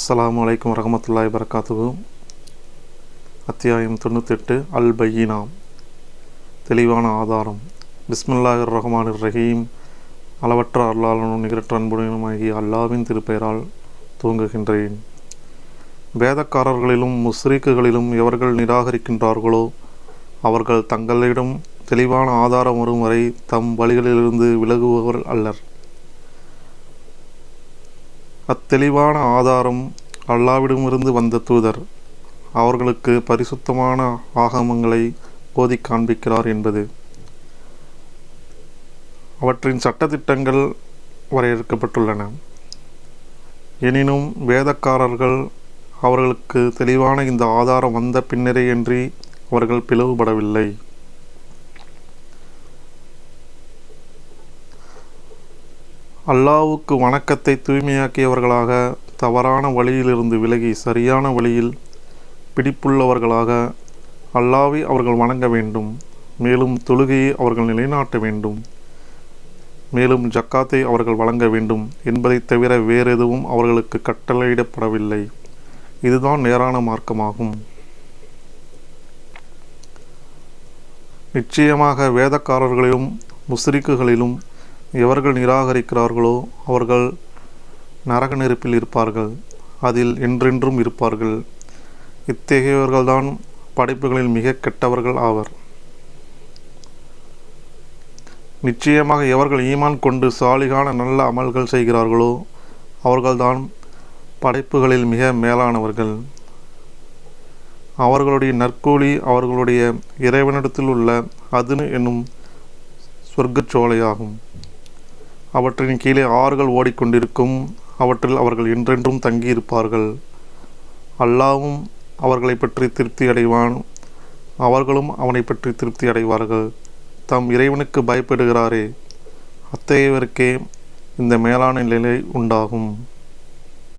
அஸ்லாம் வலைக்கம் வரமத்துல்லாய் வரகாத்துகு அத்தியாயம் தொண்ணூத்தெட்டு அல் பையினா தெளிவான ஆதாரம். பிஸ்மில்லாஹிர் ரஹ்மான் ரஹீம் அளவற்ற அருளாளனும் நிகரற்ற அன்புடனுமாகிய அல்லாவின் திருப்பெயரால் துவங்குகின்றேன். வேதக்காரர்களிலும் முஸ்ரீக்குகளிலும் எவர்கள் நிராகரிக்கின்றார்களோ அவர்கள் தங்களிடம் தெளிவான ஆதாரம் வரும் வரை தம் வழிகளிலிருந்து விலகுபவர் அல்லர். அத்தெளிவான ஆதாரம் அல்லாவிடமிருந்து வந்த தூதர். அவர்களுக்கு பரிசுத்தமான ஆகமங்களை போதி காண்பிக்கிறார் என்பது. அவற்றின் சட்டத்திட்டங்கள் வரையறுக்கப்பட்டுள்ளன. எனினும் வேதக்காரர்கள் அவர்களுக்கு தெளிவான இந்த ஆதாரம் வந்த பின்னரேயன்றி அவர்கள் பிளவுபடவில்லை. அல்லாவுக்கு வணக்கத்தை தூய்மையாக்கியவர்களாக தவறான வழியிலிருந்து விலகி சரியான வழியில் பிடிப்புள்ளவர்களாக அல்லாவை அவர்கள் வணங்க வேண்டும். மேலும் தொழுகையை அவர்கள் நிலைநாட்ட வேண்டும். மேலும் ஜக்காத்தை அவர்கள் வழங்க வேண்டும் என்பதைத் தவிர வேறெதுவும் அவர்களுக்கு கட்டளையிடப்படவில்லை. இதுதான் நேரான மார்க்கமாகும். நிச்சயமாக வேதக்காரர்களிலும் முஸ்ரிக்குகளிலும் எவர்கள் நிராகரிக்கிறார்களோ அவர்கள் நரக நெருப்பில் இருப்பார்கள். அதில் என்றென்றும் இருப்பார்கள். இத்தகையவர்கள்தான் படைப்புகளில் மிக கெட்டவர்கள் ஆவர். நிச்சயமாக எவர்கள் ஈமான் கொண்டு சாலிகான நல்ல அமல்கள் செய்கிறார்களோ அவர்கள்தான் படைப்புகளில் மிக மேலானவர்கள். அவர்களுடைய நற்கூலி அவர்களுடைய இறைவனிடத்தில் உள்ள அதுனு என்னும் சொர்க்கச்சோலையாகும் அவற்றின் கீழே ஆறுகள் ஓடிக்கொண்டிருக்கும் அவற்றில் அவர்கள் என்றென்றும் தங்கியிருப்பார்கள். அல்லாவும் அவர்களை பற்றி திருப்தி அடைவான் அவர்களும் அவனை பற்றி திருப்தி அடைவார்கள் தம் இறைவனுக்கு பயப்படுகிறாரே அத்தகையவருக்கே இந்த மேலான நிலை உண்டாகும்.